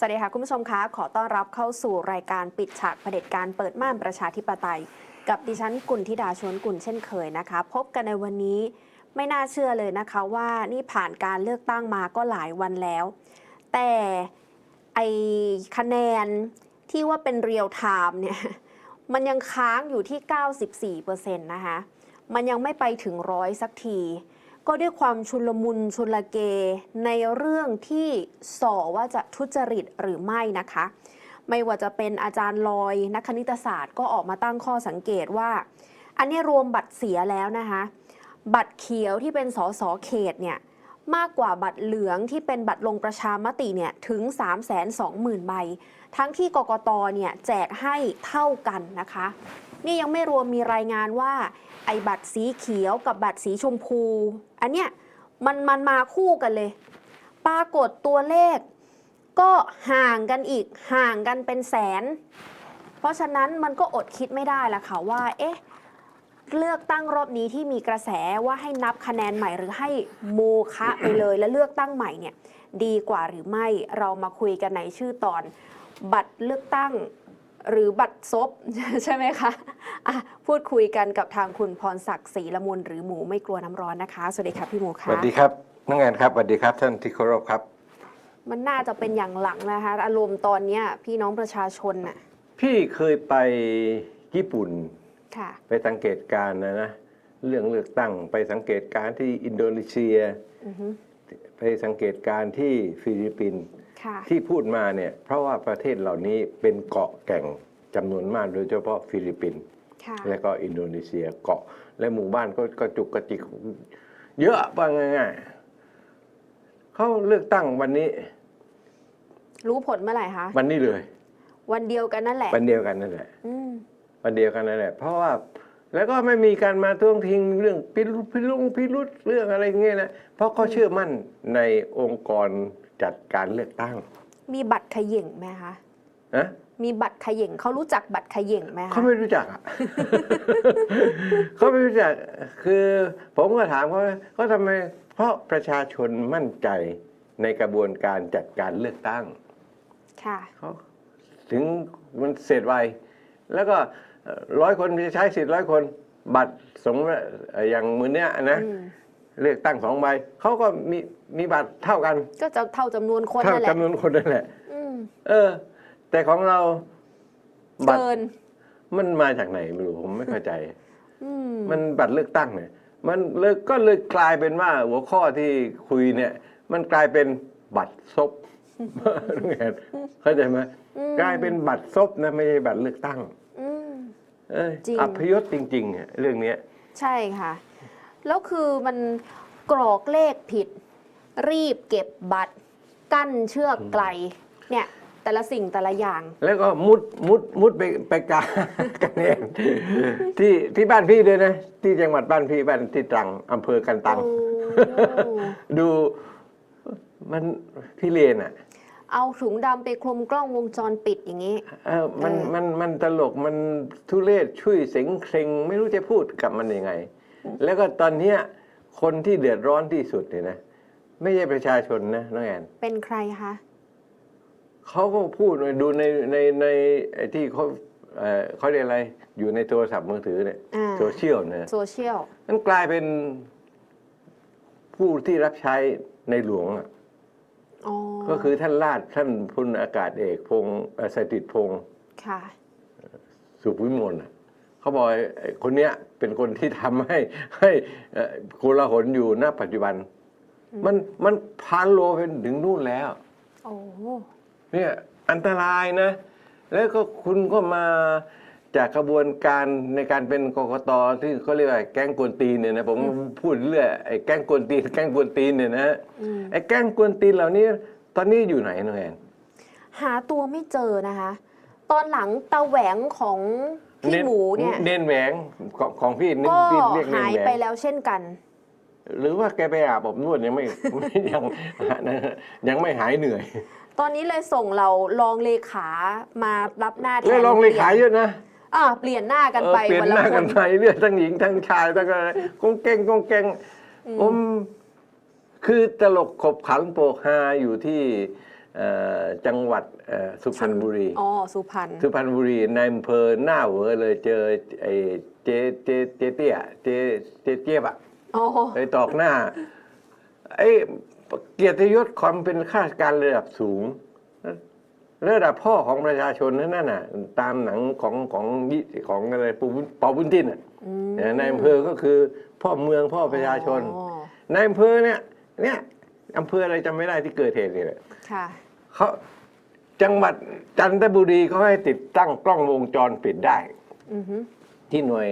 สวัสดีค่ะคุณผู้ชมคะขอต้อนรับเข้าสู่รายการปิดฉากเผด็จการเปิดม่านประชาธิปไตย กับดิฉันกุลธิดาชวนกุลเช่นเคยนะคะ พบกันในวันนี้ไม่น่าเชื่อเลยนะคะว่านี่ผ่านการเลือกตั้งมาก็หลายวันแล้ว แต่ไอคะแนนที่ว่าเป็นเรียลไทม์เนี่ยมันยังค้างอยู่ที่ 94%นะคะมันยังไม่ไปถึงร้อยสักที ก็ด้วยความชุลมุนชุลเก ในเรื่องที่ส่อว่าจะทุจริตหรือไม่นะคะ ไม่ว่าจะเป็นอาจารย์ลอยนักคณิตศาสตร์ก็ออกมาตั้งข้อสังเกตว่า อันนี้รวมบัตรเสียแล้วนะคะ บัตรเขียวที่เป็นสสเขตเนี่ยมากกว่าบัตรเหลืองที่เป็นบัตรลงประชามติเนี่ยถึง 3 2 0 0 0 0 ใบ ทั้งที่กกตเนี่ยแจกให้เท่ากันนะคะ นี่ยังไม่รวมมีรายงานว่า ไอ้บัตรสีเขียวกับบัตรสีชมพู อันเนี้ยมันมันมาคู่กันเลย ปรากฏตัวเลข ก็ห่างกันอีกห่างกันเป็นแสน เพราะฉะนั้นมันก็อดคิดไม่ได้ละค่ะว่า เอ๊ะเลือกตั้งรอบนี้ที่มีกระแสว่าให้นับคะแนนใหม่หรือให้โมคะไปเลยและเลือกตั้งใหม่เนี่ยดีกว่าหรือไม่เรามาคุยกันในชื่อตอน บัตรเลือกตั้ง หรือบัตรซบใช่ไหมคะอะพูดคุยกันกับทางคุณพรศักดิ์ศรีละมุนหรือหมูไม่กลัวน้ำร้อนนะคะ สวัสดีค่ะพี่หมูสค่ะวัสดีครับน้องแอนครับสวัสดีครับท่านที่เคารพครับ มันน่าจะเป็นอย่างหลังนะคะ อารมณ์ตอนเนี้ยพี่น้องประชาชนน่ะพี่เคยไปญี่ปุ่นค่ะไปสังเกตการณ์นะนะเรื่องเลือกตั้งไปสังเกตการณ์ที่อินโดนีเซียอือฮึไปสังเกตการณ์ที่ฟิลิปปินส์ ค่ะที่พูดมาเนี่ยเพราะว่าประเทศเหล่านี้เป็นเกาะแก่งจำนวนมากโดยเฉพาะฟิลิปปินส์ค่ะและก็อินโดนีเซียเกาะ และหมู่บ้านก็กระจุกกระจิกเยอะว่าง่ายๆเขาเลือกตั้งวันนี้ รู้ผลเมื่อไหร่คะวันนี้เลย วันเดียวกันนั่นแหละวันเดียวกันนั่นแหละ อืม วันเดียวกันนั่นแหละ เพราะว่าแล้วก็ไม่มีการมาท้วงทิ้งเรื่องพิรุธพิรุงพิรุธเรื่องอะไรเงี้ยนะเพราะเขาเชื่อมั่นในองค์กร จัดการเลือกตั้ง มีบัตรเขย่งไหมคะนะมีบัตรเขย่งเขารู้จักบัตรเขย่งไหมคะเขาไม่รู้จักอะเขาไม่รู้จักคือผมก็ถามเขาว่าเขาทำไม เพราะประชาชนมั่นใจในกระบวนการจัดการเลือกตั้ง ค่ะเขาถึงมันเสร็จไวแล้วก็ร้อยคนจะใช้สิทธิ์ร้อยคน บัตรสงฆ์เอ่ออย่างมือเนี้ยนะอืม เลือกตั้งสองใบเขาก็มีมีบัตรเท่ากัน ก็จะเท่าจำนวนคนเท่านั่นแหละจำนวนคนนั่นแหละ อืมเออ แต่ของเราบัตรเกิน มันมาจากไหนไม่รู้ผมไม่เข้าใจ อืมมันบัตรเลือกตั้งเนี่ยมันเลยก็เลยกลายเป็นว่าหัวข้อที่คุยเนี่ย มันกลายเป็นบัตรซบน้องแอนเข้าใจไหมอืมกลายเป็นบัตรซบนะไม่ใช่บัตรเลือกตั้ง อืม เอ้ยจริง อัพยศจริงๆอะเรื่องเนี้ย ใช่ค่ะ แล้วคือมันกรอกเลขผิด รีบเก็บบัตร กั้นเชือกไกล เนี่ย แต่ละสิ่งแต่ละอย่าง แล้วก็มุดมุดมุดไปไปกากันเองที่ที่บ้านพี่ด้วยนะ ที่จังหวัดบ้านพี่บ้านที่ตรังอำเภอกันตังโอ้ดูมันพี่เรียนอะ เอาถุงดำไปคลุมกล้องวงจรปิดอย่างนี้ เออมันเออมันมันตลกมันทุเรศช่วยเสงเครงไม่รู้จะพูดกับมันยังไง แล้วก็ตอนเนี้ยคนที่เดือดร้อนที่สุดเนี่ยนะ ไม่ใช่ประชาชนนะน้องแอนเป็นใครคะเขาก็พูดดูในในในไอ้ที่เขาเอ่อเขาเรียกอะไรอยู่ในโทรศัพท์มือถือเนี่ยอ่าโซเชียลเนี่ยโซเชียลมันกลายเป็นผู้ที่รับใช้ในหลวงอะอ๋อก็คือท่านราชท่านพลอากาศเอกพงศ์เอ่อสถิตพงศ์ค่ะ สุขวิมลน่ะ เขาบอกไอ้คนเนี้ยเป็นคนที่ทำให้ให้เอ่อโกลาหลอยู่ณปัจจุบัน มันมันพานโลไปถึงนู่นแล้วโอ้เนี่ยอันตรายนะ แล้วก็คุณก็มาจากกระบวนการในการเป็นกกตที่เขาเรียกว่าแก๊งกวนตีนเนี่ยนะผมพูดเรื่อยไอ้แก๊งกวนตีนแก๊งกวนตีนเนี่ยนะอืมไอ้แก๊งกวนตีนเหล่านี้ตอนนี้อยู่ไหนน้องแอนหาตัวไม่เจอนะคะ ตอนหลังตาแหวงของ พี่หมูเนี่ยเน้นแหวงของของพี่เน้นก็พี่เรียกเน้นหายแหวไปงแล้วเช่นกัน หรือว่าแกไปอาบอบนวดยังไม่ ยังยังไม่หายเหนื่อย ตอนนี้เลยส่งเรารองเลขามารับหน้าแทนแล้วลองเลขาเยอะนะอ่าเปลี่ยนหน้ากันไปเออเปลี่ยนวันหละน้าคกันนไปเรื่อยทั้งหญิงทั้งชายทั้งอะไรกงเก่งกงเก่งผมคือตลกขบขันโปกฮาอยู่ที่เอ่อ จังหวัดเอ่อสุพรรณบุรี อ๋อ สุพรรณ สุพรรณบุรีในอำเภอหน้าเหวอเลยเจอไอ้เจเจเจเตี้ยเจเจเจี๊ยบอะอ๋อไปตอกหน้า ไอ้เกียรติยศความเป็นข้าราชการระดับสูงระดับพ่อของประชาชนนั่นน่ะ ตามหนังของของยิของอะไรปูบุญปอบุญจินอะอืมในอำเภอก็คือ พ่อเมืองพ่อประชาชนอ๋อในอำเภอเนี่ย เนี่ยอำเภออะไรจำไม่ได้ที่เกิดเหตุเนี่ยค่ะ เขาจังหวัดจันทบุรีเขาให้ติดตั้งกล้องวงจรปิดได้ อือฮึ ที่หน่วย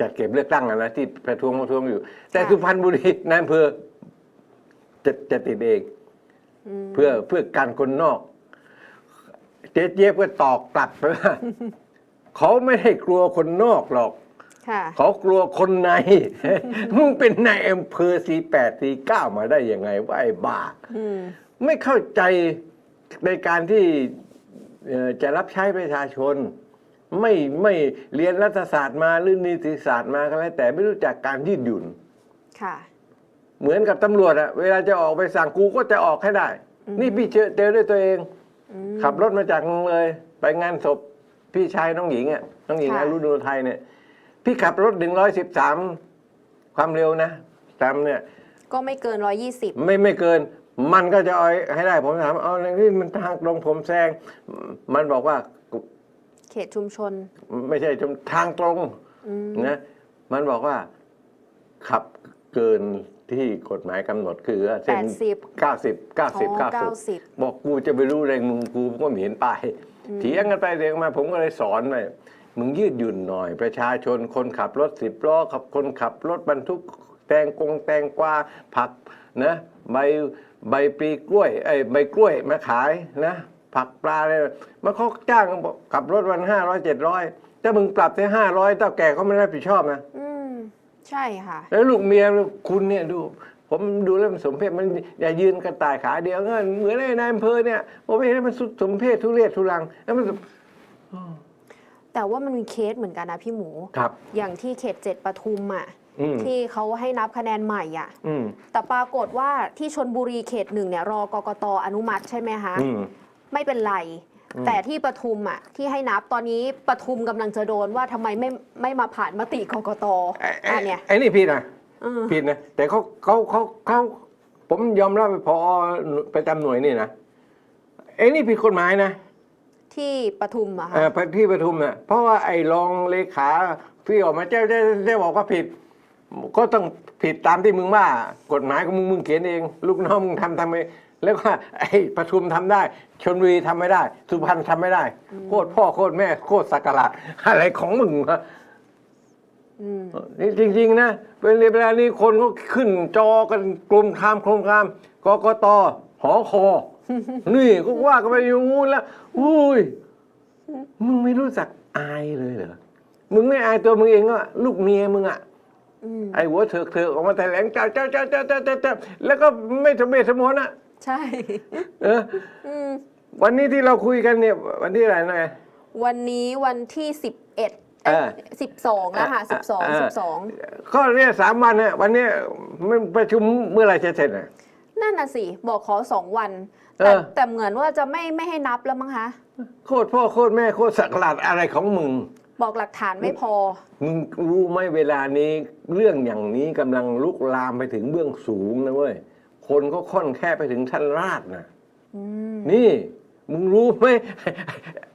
จัดเก็บเลือกตั้งอะนะที่ประท้วงประท้วงอยู่ แต่ค่ะ สุพรรณบุรีนายอำเภอจะจะติดเองมเพื่อเพื่อการคนนอก เจ๊เจี๊ยบก็ตอกกลับไปว่า เขาไม่ได้กลัวคนนอกหรอก ค่ะ เขากลัวคนใน มึงเป็นนายอำเภอสี่แปดสี่เก้ามาได้ยังไงว่าไอ้บ้า อืม ไม่เข้าใจ ในการที่เอ่อจะรับใช้ประชาชน ไม่ไม่เรียนรัฐศาสตร์มาหรือนิติศาสตร์มาก็แล้วแต่ไม่รู้จักการยืดหยุ่นค่ะเหมือนกับตำรวจอะเวลาจะออกไปสั่งกูก็จะออกให้ได้อืมนี่พี่เจอเจอด้วยตัวเองอืมขับรถมาจากเมืองเลย ไปงานศพพี่ชายน้องหญิงอะน้องหญิงค่ะอารุโนไทยเนี่ย พี่ขับรถหนึ่งร้อยสิบสามความเร็วนะตามเนี่ย ก็ไม่เกินร้อยยี่สิบไม่ไม่เกิน มันก็จะเอาให้ได้ผมถามเอาในนี่มันทางตรงผมแซง มันบอกว่าเขตชุมชน ไม่ใช่ทางตรงอืมนะมันบอกว่าขับเกินที่กฎหมายกำหนดคือเส้น80เก้าสิบเก้าสิบอ๋อเก้าสิบเก้าสิบบอกกูจะไปรู้แรงมึงกูก็ไม่เห็นป้ายเถียงกันไปเถียงมา ผมก็เลยสอนไปมึงยืดหยุ่นหน่อย ประชาชนคนขับรถสิบล้อขับคนขับรถบรรทุกแตงกงแตงกวาผัก นะใบใบปลีกล้วยไอ้ยใบกล้วยมาขายนะ ผักปลาอะไรมาเขาจ้างบอกขับรถวันห้าร้อยเจ็ดร้อยถ้ามึงปรับได้ห้าร้อยเท่าแก่เขาไม่รับผิดชอบนะอืมใช่ค่ะ แล้วลูกเมียคุณเนี่ยดู ผมดูแล้วมันสมเพศมันอย่ายืนกระต่ายขาเดียวเงี้ยเหมือนไอ้นายอำเภอเนี่ยผมไม่เห็นมันสุดสมเพศทุเรศทุรังแล้วมันแต่ว่ามันมีเคสเหมือนกันนะพี่หมู ครับ อย่างที่เขตเจ็ดปทุมอะ อืมที่เขาให้นับคะแนนใหม่อะ อืมแต่ปรากฏว่าที่ชนบุรีเขตหนึ่งเนี่ยรอกกตอนุมัติใช่ไหมคะ อืม ไม่เป็นไร อืม แต่ที่ปทุมอะที่ให้นับตอนนี้ปทุมกำลังจะโดนว่าทำไมไม่ไม่มาผ่านมติกกตไอ้ไอ้อันเนี้ยไอ้นี่ผิดนะเออผิดนะแต่เขาเขาเขาเขาผมยอมรับไปพอประจำหน่วยนี่นะไอ้นี่ผิดกฎหมายนะที่ปทุมอะค่ะ เอ่อที่ประทุมเนี่ยเพราะว่าไอ้รองเลขาที่ออกมาเจ้าได้ได้บอกว่าผิด ก็ต้องผิดตามที่มึงว่า กฎหมายของมึงมึงเขียนเอง ลูกน้องมึงทำทำไมแล้วก็ไอ้ประชุมทำได้ ชนบุรีทำไม่ได้ สุพรรณทำไม่ได้โคตรพ่อโคตรแม่โคตรสักการะอะไรของมึงวะอืมนี่จริง ๆ นะเป็นเวลานี้คนก็ขึ้นจอกันกลุ่มคามโครงคามกกตหอคอ นี่ก็ว่ากันไปอย่างงู้นแล้วอุ้ยมึงไม่รู้จักอายเลยเหรอมึงไม่อายตัวมึงเองอะลูกเมียมึงอะอืม ไอ้หัวเถิกเถิกออกมาแถลงเจ้าเจ้าเจ้าเจ้าเจ้าเจ้าเจ้าแล้วก็ไม่สมเหตุสมผลอะใช่เอออืมวันนี้ที่เราคุยกันเนี่ยวันที่อะไรนะวันนี้วันที่สิบเอ็ดเออสิบสองแล้วค่ะสิบสองเออสิบสองก็เนี่ยสามวันเนี่ยวันนี้มันประชุมเมื่อไหรจะเสร็จอะนั่นน่ะสิ บอกขอสองวันเอแต่อแต่เหมือนว่าจะไม่ไม่ให้นับแล้วมั้งคะ โคตรพ่อโคตรแม่โคตรสักหลาดอะไรของมึง บอกหลักฐานไม่พอ มึงรู้ไหมเวลานี้เรื่องอย่างนี้กำลังลุกลามไปถึงเบื้องสูงนะเว้ย คนก็ค่อนแค่ไปถึงชั้นราชนะอืมนี่ มึงรู้ไหม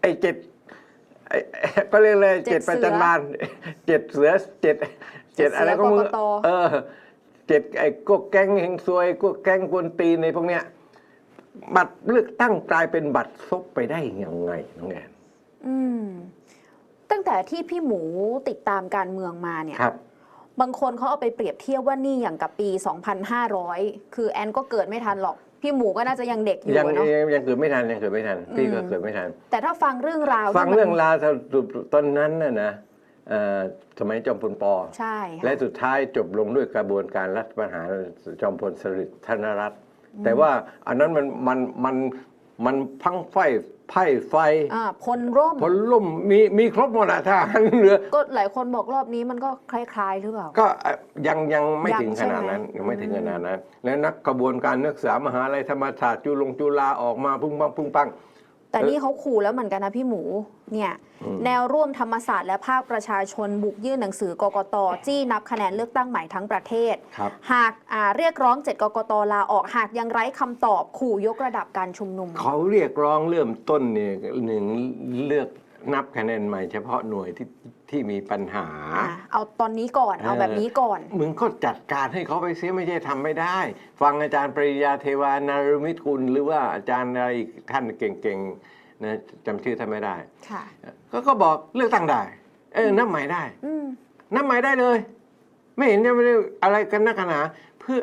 ไอ้เจ็ดไอ้ก็เรียกอะไรเจ็เจ็ดดเสือประจันบานเจ็ดเสือเจ็ดเจ็ดอะไรก็มึงเจ็ดเสือกกตเออเจ็ดไอ้พวกแก๊งเฮงซวยพวกแก๊งกวนตีนในพวกเนี้ย บัตรเลือกตั้งกลายเป็นบัตรซบไปได้ยังไงน้องแอนอืม ตั้งแต่ที่พี่หมูติดตามการเมืองมาเนี่ยครับ บางคนเขาเอาไปเปรียบเทียบว่านี่อย่างกับปี 2,500 คือแอนก็เกิดไม่ทันหรอก พี่หมูก็น่าจะยังเด็กอยู่ยังอะเนาะ ยังยังเกิดไม่ทันยังเกิดไม่ทันพี่ก็อืม เกิดไม่ทัน แต่ถ้าฟังเรื่องราวฟังที่มันเรื่องราวสรุปตอนนั้นน่ะนะเอ่อสมัยจอมพลปอ ใช่ค่ะและสุดท้ายจบลงด้วยกระบวนการรัฐประหารจอมพลสฤษดิ์ธนรัตน์แต่ว่าอันนั้นมันมันมัน มันพังไฟไพ่ไฟอ่าพลร่มผลล่มมีมีครบหมดอะถ้าหันเรือก็หลายคนบอกรอบนี้มันก็คล้ายๆหรือเปล่า ก็เอ่อยังยังไม่ยังถึงขนาดนั้นใช่ไหมยังไม่ถึงอืมขนาดนั้น แล้วนักกระบวนการนักศึกษามหาลัยธรรมศาสตร์จุลงจุฬาออกมาพุ่งปังพุ่งปัง แต่นี่เขาขู่แล้วเหมือนกันนะพี่หมูเนี่ยอืมแนวร่วมธรรมศาสตร์และภาคประชาชนบุกยื่นหนังสือกกตจี้นับคะแนนเลือกตั้งใหม่ทั้งประเทศครับหากอ่าเรียกร้อง7กกตลาออกหากยังไร้คำตอบขู่ยกระดับการชุมนุม เขาเรียกร้องเริ่มต้นเนี่ยหนึ่งเลือก นับคะแนนใหม่เฉพาะหน่วยที่ที่มีปัญหา อะเอาตอนนี้ก่อน เอาเออแบบนี้ก่อน มึงก็จัดการให้เขาไปเสียไม่ใช่ทำไม่ได้ ฟังอาจารย์ปริยาเทวานารมิตรกุลหรือว่าอาจารย์อะไรอีกท่านเก่งๆนะจำชื่อท่านไม่ได้ ค่ะ ก็ก็บอกเลือกตั้งได้ เออนับใหม่ได้ อืม นับใหม่ได้เลย ไม่เห็นจะไม่ได้อะไรกันนักหนา เพื่อ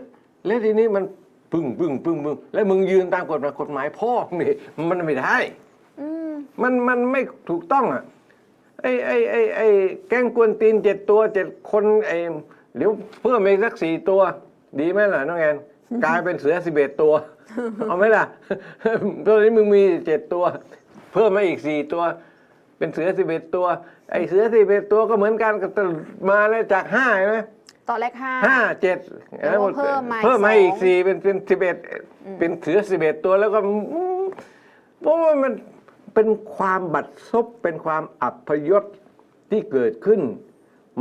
แล้วทีนี้มันปึ้งปึ้งปึ้งปึ้งแล้วมึงยืนตามกฎหมายกฎหมายพ่อนี่มันไม่ได้อื มมันมันไม่ถูกต้องอะไอ้ไอ้ไอ้ไอ้แก๊งกวนตีนเจ็ดตัวเจ็ดคนไอ้เดี๋ยวเพิ่มอีกสักสี่ตัว ดีไหมล่ะน้องแอนกลายเป็นเสือสิบเอ็ดตัว เอาไหมล่ะตอนนี้มึงมีเจ็ดตัว เพิ่มมาอีกสี่ตัว เป็นเสือสิบเอ็ดตัว ไอ้เสือสิบเอ็ดตัวก็เหมือนกันก็มาแล้วจากห้าใช่ไหมตอนแรกห้าห้าเจ็ดแล้วก็เพิ่มมาอีกเพิ่มมาอีกสองสี่เป็นเป็นสิบเอ็ดเป็นเสือสิบเอ็ดตัวแล้วก็อืมเพราะว่ามัน เป็นความบัดซบเป็นความอับพยศที่เกิดขึ้น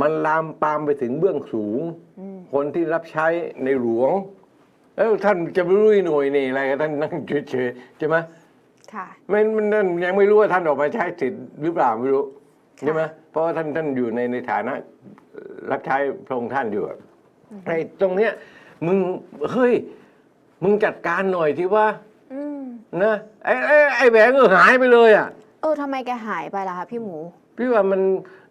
มันลามปามไปถึงเบื้องสูงอืมคนที่รับใช้ในหลวงแล้วท่านจะไม่รู้อีหน่วยนี่อะไรท่านนั่งเฉยๆใช่ไหมค่ะมันมันนั่นยังไม่รู้ว่าท่านออกมาใช้สิทธิ์หรือเปล่าไม่รู้ค่ะใช่ไหมเพราะว่าท่านท่านอยู่ในในฐานะ รับใช้พระองค์ท่านอยู่อะไอ้ตรงเนี้ยมึงเฮ้ย มึงจัดการหน่อยที่ว่าอืม นะไอ้ไอ้ไอ้แหวงเออหายไปเลยอะ เออทำไมแกหายไปล่ะคะพี่หมู พี่ว่ามัน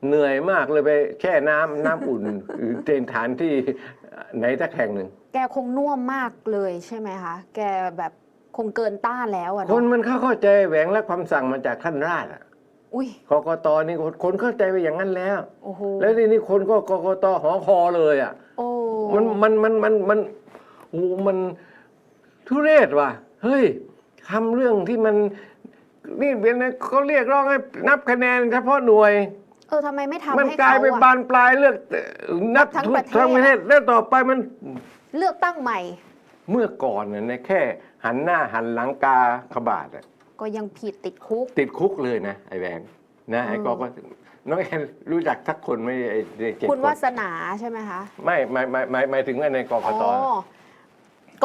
เหนื่อยมากเลยไปแช่น้ำน้ำอุ่น หรือเตนฐานที่ไหนสักแห่งหนึ่ง แกคงน่วมมากเลยใช่ไหมคะ แกแบบคงเกินต้านแล้วอะคนเนาะมันเข้าเข้าใจแหวงและความสั่งมาจากท่านราชอะอุ้ยกกตนี่คนคนเข้าใจไปอย่างนั้นแล้ว โอ้โหแล้วทีนี้คนก็กกตหอคอเลยอะ โอ้มันมันมันมันมันโอ้มันทุเรศว่ะ เฮ้ย ทำเรื่องที่มันนี่เป็นเขาเรียกร้องให้นับคะแนนเฉพาะหน่วย เออทำไมไม่ทำมันให้กลายเขาเป็นอะบานปลายเลือกนับทั้งทุปกระเทศทั้งประเทศแล้วต่อไปมันเลือกตั้งใหม่ เมื่อก่อนน่ะนะแค่ หันหน้าหันหลังกาขบาดอะก็ยังผิดติดคุก ติดคุกเลยนะ ไอ้แบงค์นะไอ้อืมกก็น้องแอนรู้จักสักคนไหมไอ้เจ็ดคุณคนวาสนาใช่ไหมคะ ไม่ไม่ไม่ไม่ไม่ถึงว่าในกกอ๋อต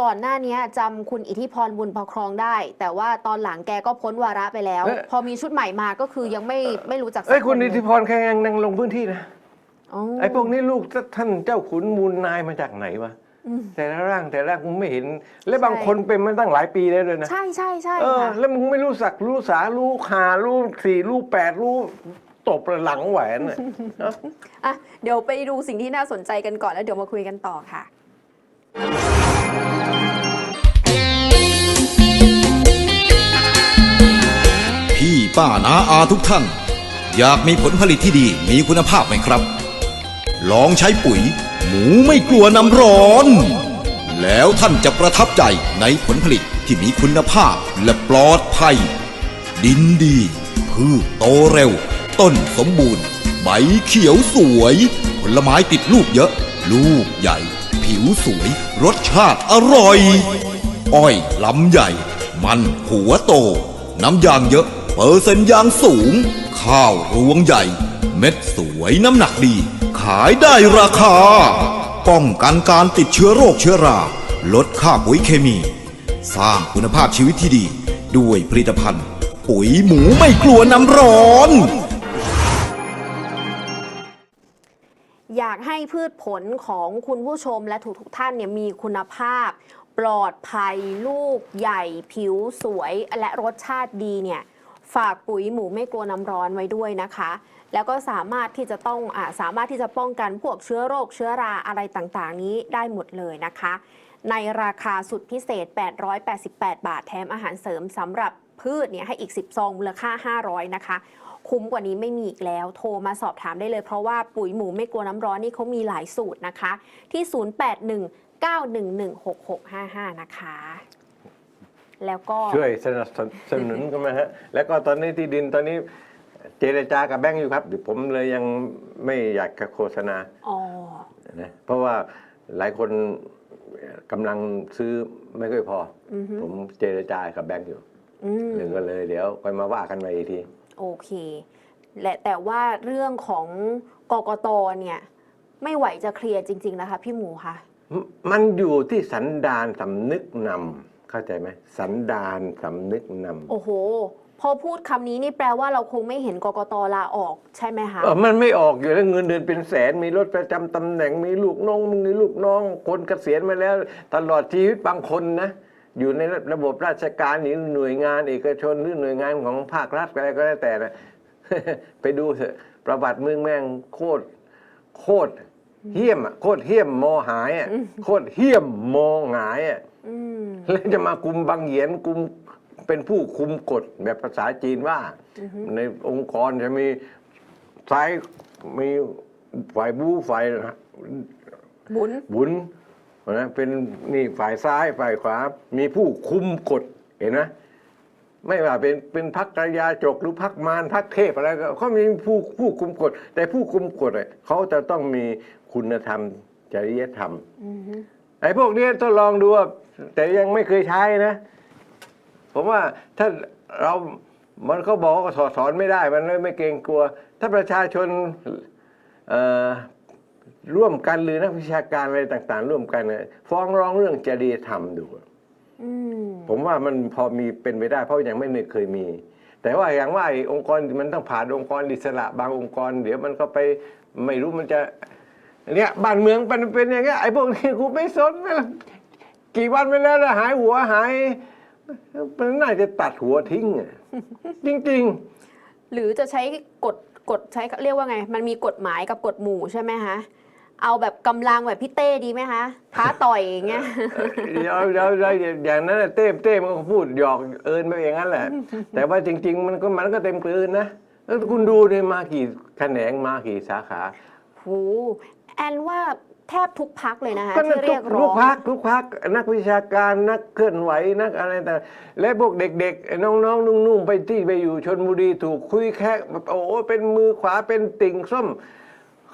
ก่อนหน้านี้จำคุณอิทธิพรบุญประครองได้ แต่ว่าตอนหลังแกก็พ้นวาระไปแล้วพอมีชุดใหม่มาก็คือยังไม่ไม่รู้จักสักเอ้ยคุณเลอิทธิพรแค่ยังนั่งลงพื้นที่นะ อ๋อ ไอ้พวกนี้ลูกท่านเจ้าขุนมูลนายมาจากไหนวะอืม แต่ละร่างแต่ละมึงไม่เห็น และบางใช่คนเป็นมาตั้งหลายปีแล้วเลยนะ ใช่ใช่ใช่เออ ค่ะแล้วมึงไม่รู้สักรู้สารู้ขารู้สี่รู้แปดรู้ตบหลังแหวนน่ะเนอะอะเดี๋ยวไปดูสิ่งที่น่าสนใจกันก่อนแล้วเดี๋ยวมาคุยกันต่อค่ะ ป้านาอาทุกท่าน อยากมีผลผลิตที่ดีมีคุณภาพไหมครับ ลองใช้ปุ๋ย หมูไม่กลัวน้ำร้อน แล้วท่านจะประทับใจในผลผลิตที่มีคุณภาพและปลอดภัย ดินดี พืชโตเร็ว ต้นสมบูรณ์ ใบเขียวสวย ผลไม้ติดลูกเยอะ ลูกใหญ่ ผิวสวย รสชาติอร่อย อ้อยลำใหญ่ มันหัวโต น้ำยางเยอะ เปอร์เซ็นต์ยางสูง ข้าวรวงใหญ่ เม็ดสวยน้ำหนักดี ขายได้ราคา ป้องกันการติดเชื้อโรคเชื้อรา ลดค่าปุ๋ยเคมี สร้างคุณภาพชีวิตที่ดี ด้วยผลิตภัณฑ์ ปุ๋ยหมูไม่กลัวน้ำร้อนอยากให้พืชผลของคุณผู้ชมและทุกๆท่านเนี่ยมีคุณภาพ ปลอดภัยลูกใหญ่ ผิวสวยและรสชาติดีเนี่ย ฝากปุ๋ยหมูไม่กลัวน้ำร้อนไว้ด้วยนะคะ แล้วก็สามารถที่จะต้องอสามารถที่จะป้องกันพวกเชื้อโรคเชื้อราอะไรต่างๆ นี้ได้หมดเลยนะคะ ในราคาสุดพิเศษ 888 บาทแถมอาหารเสริมสำหรับพืชเนี่ยให้อีก 10 ซองมูลค่า 500 นะคะ คุ้มกว่านี้ไม่มีอีกแล้ว โทรมาสอบถามได้เลย เพราะว่าปุ๋ยหมูไม่กลัวน้ำร้อนนี่เขามีหลายสูตรนะคะ ที่ 0819116655 นะคะ แล้วก็ช่วยสนับสนุนกันมาฮะแล้วก็ตอนนี้ที่ดินตอนนี้เจรจากับแบงก์อยู่ครับเดี๋ยวผมเลยยังไม่อยากจะโฆษณาอ๋อนะเพราะว่าหลายคนกำลังซื้อไม่ค่อยพอออฮึผมเจรจากับแบงก์อยู่อืมหนึ่งก็เลยเดี๋ยวค่อยมาว่ากันใหม่อีกทีโอเค และแต่ว่าเรื่องของกกตเนี่ย ไม่ไหวจะเคลียร์จริง ๆ นะคะ พี่หมูคะมมันอยู่ที่สันดานสำนึกนำ เข้าใจไหมสันดานสำนึกนำโอ้โห พอพูดคำนี้นี่แปลว่าเราคงไม่เห็นกกตลาออกใช่ไหมคะเออมันไม่ออกอยู่แล้วเงินเดือนเป็นแสนมีรถประจำตำแหน่งมีลูกน้องมีลูกน้อง คนเกษียณมาแล้ว ตลอดชีวิตบางคนนะ อยู่ในระบบราชการหรือหน่วยงานเอกชนหรือหน่วยงานของภาครัฐอะไรก็แล้วแต่นะ ไปดูเถอะประวัติเมืองแม่งโคตรโคตรเหี้ยมอะโคตรเหี้ยมมอหายอะโคตรเหี้ยมมอหงายอะอืม แล้วจะมาคุมบางเหยียนคุมเป็นผู้คุมกฎแบบภาษาจีนว่า ในองค์กรจะมีซ้ายมีฝ่ายบูฝ่ายบุญบุญนะเป็นนี่ฝ่ายซ้ายฝ่ายขวา มีผู้คุมกฎเห็นไหมไม่ว่าเป็นเป็นพักกระยาจกหรือพักมารพักเทพอะไรก็เขามีผู้ผู้คุมกฎ แต่ผู้คุมกฎอะเขาจะต้องมีคุณธรรมจริยธรรมอือฮึไอ้พวกนี้ต้องลองดูว่า แต่ยังไม่เคยใช้นะ ผมว่าถ้าเรามันเขาบอกว่าถอดถอนไม่ได้ มันไม่เกรงกลัว ถ้าประชาชนเอ่อร่วมกันหรือนักวิชาการอะไรต่าง ๆ ร่วมกันเนี่ยฟ้องร้องเรื่องจริยธรรมดูอืมผมว่ามันพอมีเป็นไปได้ เพราะยังไม่เคยมี แต่ว่าอย่างว่าไอ้องค์กรมันต้องผ่านองค์กรอิสระ บางองค์กร เดี๋ยวมันก็ไปไม่รู้มันจะเนี่ยบ้านเมืองเป็นเป็นอย่างเงี้ยไอ้พวกนี้กูไม่สนไม่ละ กี่วันไปแล้วนะหายหัวหายมันน่าจะตัดหัวทิ้งอะจริง หรือจะใช้กฎกฎใช้เรียกว่าไง มันมีกฎหมายกับกฎหมู่ใช่ไหมคะเอาแบบกำลังแบบพี่เต้ดีไหมคะท้าต่อยอย่างเงี้ย ๆ เดี๋ยวเดี๋ยวเดี๋ยวอย่างนั้นน่ะเต้มเต้มมันก็พูดหยอกเอินไปอย่างนั้นแหละ แต่ว่าจริง ๆ มันก็มันก็เต็มกลืนนะแล้วคุณดูเนี่ยมากี่แขนงมากี่สาขา โหแอนว่า แทบทุกพักเลยนะคะก็ที่เรียกร้ทุอกงพักทุกพักนักวิชาการนักเคลื่อนไหวนักอะไรแต่างและพวกเด็กๆ น้องๆ นุ่งๆ ไปที่ไปอยู่ชนบุรีถูกคุยแค่แบบโอ้โหเป็นมือขวาเป็นติ่งส้ม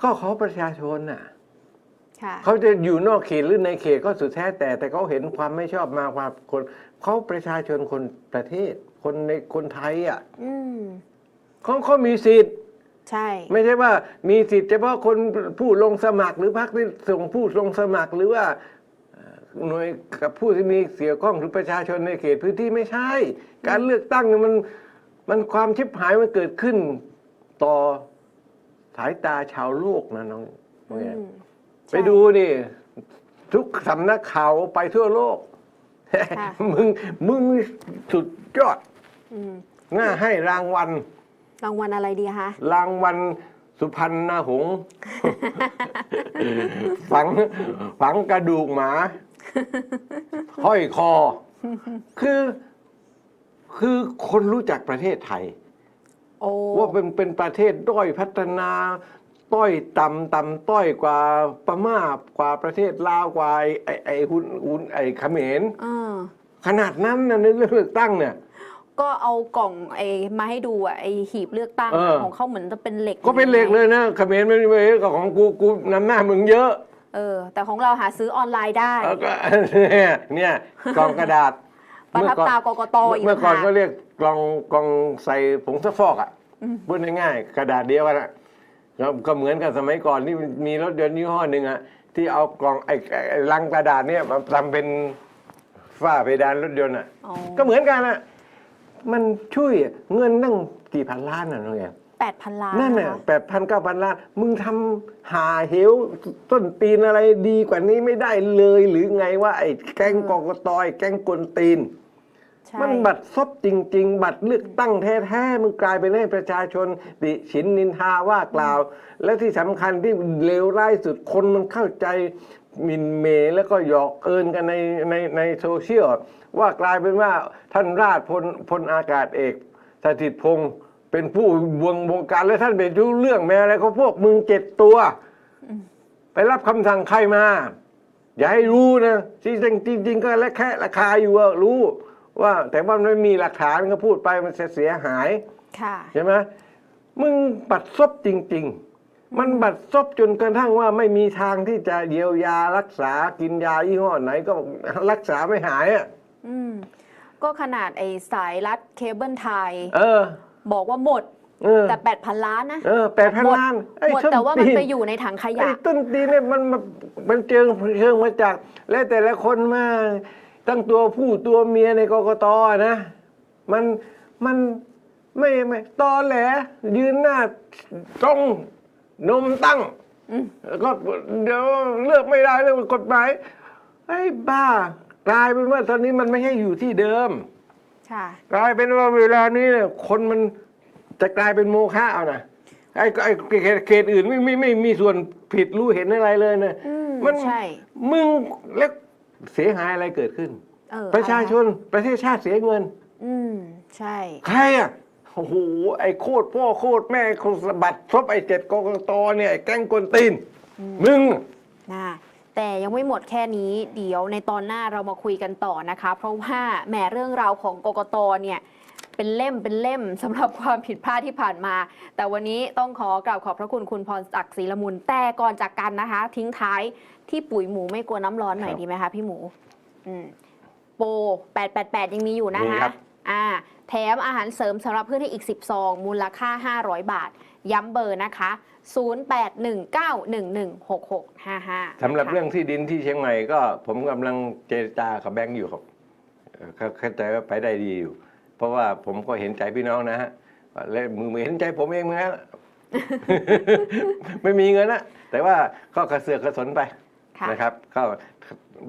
ก็เขาประชาชนน่ะ ค่ะ เขาจะอยู่นอกเขตหรือในเขตก็สุดแท้แต่แต่เขาเห็นความไม่ชอบมาความคนเขาประชาชนคนประเทศ คนในคนไทยอะอืม เขาเขามีสิทธิ์ ใช่ ไม่ใช่ว่ามีสิทธิ์เฉพาะคนผู้ลงสมัครหรือพรรคที่ส่งผู้ลงสมัครหรือว่าเอ่อหน่วยกับผู้ที่มีเกี่ยวข้องหรือประชาชนในเขตพื้นที่ไม่ใช่ การเลือกตั้งเนี่ยมันมันความชิบหายมันเกิดขึ้นต่อสายตาชาวโลกนะน้องน้องแอนอืมไปดูนี่ทุกสำนักข่าวไปทั่วโลกค่ะมึงมึงสุดยอดอืมน่าให้รางวัล รางวัลอะไรดีคะ รางวัลสุพรรณหงษ์ฝังฝังกระดูกหมา ห้อยคอ คือ คือคนรู้จักประเทศไทย โอ้ว่าเป็นเป็นประเทศด้อยพัฒนาต้อยต่ำต่ำต้อยกว่าพม่ากว่าประเทศลาวกว่าไอ้ไอ้ไอ้หุนหุนไอ้เขมรเออขนาดนั้นนะในเรื่องเลือกตั้งเนี่ย ก็เอากล่องไอ้มาให้ดูอะไอ้หีบเลือกตั้งเออ ของเขาเหมือนจะเป็นเหล็กก็เป็นเหล็กเลยนะเขมรไม่ไม่ก็ของกูกูนำหน้ามึงเยอะเออ แต่ของเราหาซื้อออนไลน์ได้ แล้วก็เนี่ยเนี่ยกล่องกระดาษประทับตากกตอีกเมื่อก่อนต่างหาก ก็เรียกกล่องกล่องใส่ผงซักฟอกอะพูดง่ายๆกระดาษเดียวกันอะแล้วก็เหมือนกับสมัยก่อนที่มีรถยนต์ยี่ห้อหนึ่งอะที่เอากล่องไอ้ไอ้ไอ้ลังกระดาษเนี่ยมาทำเป็นฝ้าเพดานรถยนต์อะ อ๋อ ก็เหมือนกันอะ มันช่วยเงินตั้งกี่พันล้านอะน้องแอมแปดพันล้านนั่นน่ะะคะแปดพันเก้าพันล้าน มึงทำหาเหวต้นตีนอะไรดีกว่านี้ไม่ได้เลยหรือไงว่าไอ้แก๊งกกตไอ้แก๊งกวนตีน ใช่มันบัตรซบจริง ๆ บัตรเลือกตั้งแท้ๆมึงกลายเป็นให้ประชาชนดิฉินนินทาว่ากล่าว และที่สำคัญที่เลวร้ายสุดคนมันเข้าใจห มินเมแล้วก็หยอกเอินกันในในในโซเชียลว่ากลายเป็นว่าท่านราชพลพลอากาศเอกสถิตพงศ์เป็นผู้บวงบงการและท่านเป็นรู้เรื่องแม้อะไรเขาพวกมึงเจ็ดตัว ไปรับคำสั่งใครมา อย่าให้รู้นะจริงๆจริงๆก็และแค่ราคาอยู่อะรู้ว่าแต่ว่ามันไม่มีหลักฐานก็พูดไปมันเสียหายค่ะใช่ไหมมึงบัดซบจริง ๆ มันบัดซบจนกระทั่งว่าไม่มีทางที่จะเยียวยารักษากินยายี่ห้อไหนก็รักษาไม่หายอะอืมก็ขนาดไอ้สายรัดเคเบิลไทยเออ บอกว่าหมดเออแต่แปดพันล้านนะเออแปดพันหมดล้านไอ้หมดส้นแต่ว่ามันตีไปอยู่ในถังขไอ้ยะต้นตีนเนี่ยมันมันมันเจิงเชิงมาจาก และแต่ละคนมาตั้งตัวผู้ตัวเมียในกกตนะ มันมันไม่ไม่ตอแหลยืนหน้าตรง นมตั้งอืมแล้วก็เดี๋ยวเลือกไม่ได้เรื่องกฎหมายไอ้บ้ากลายเป็นว่าตอนนี้มันไม่ใช่อยู่ที่เดิมค่ะกลายเป็นว่าเวลานี้เนี่ยคนมันจะกลายเป็นโมฆะเอานะไอ้ไอ้เขตเขตอื่นไม่ไม่ไม่มีส่วนผิดรู้เห็นอะไรเลยนะอืมมันใช่มึงแล้วเสียหายอะไรเกิดขึ้นเออประชาชนประเทศชาติเสียเงิน อืมใช่ ใครอะ โอ้โหไอ้โคตรพ่อโคตรแม่คนสะบัดซบไอ้เจ็ดกกตเนี่ยไอ้แก๊งกวนตีนมึง นะแต่ยังไม่หมดแค่นี้เดี๋ยวในตอนหน้าเรามาคุยกันต่อนะคะ เพราะว่าแหมเรื่องราวของกกตเนี่ยเป็นเล่มเป็นเล่มสำหรับความผิดพลาดที่ผ่านมา แต่วันนี้ต้องขอกราบขอบพระคุณคุณพรศักดิ์ศรีละมุนแต่ก่อนจากกันนะคะ ทิ้งท้ายที่ปุ๋ยหมูไม่กลัวน้ำร้อนหน่อยครับดีไหมคะพี่หมู อืมโปร888 ยังมีอยู่นะมีคะครับ อ่า แถมอาหารเสริมสำหรับเพื่อนให้อีก 10 ซอง มูลค่า 500 บาท ย้ำเบอร์นะคะ 0819116655สำหรับเรื่องที่ดินที่เชียงใหม่ก็ผมกำลังเจรจากับแบงก์อยู่ครับเอ่อเข้าเข้าใจว่าไปได้ดีอยู่ เพราะว่าผมก็เห็นใจพี่น้องนะฮะและมือมือเห็นใจผมเองเหมือนกันไม่มีเงินนะแต่ว่าก็กระเสือกกระสนไปค่ะนะครับ ก็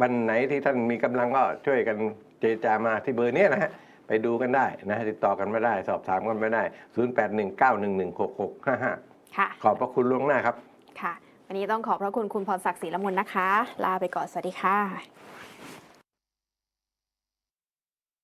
วันไหนที่ท่านมีกำลังก็ช่วยกันเจรจามาที่เบอร์เนี้ยนะฮะ ไปดูกันได้นะฮะติดต่อกันไม่ได้ สอบถามกันไม่ได้ 0819116655ค่ะขอบพระคุณล่วงหน้าครับ ค่ะ วันนี้ต้องขอบพระคุณคุณพรศักดิ์ศรีละมุนนะคะ ลาไปก่อน สวัสดีค่ะ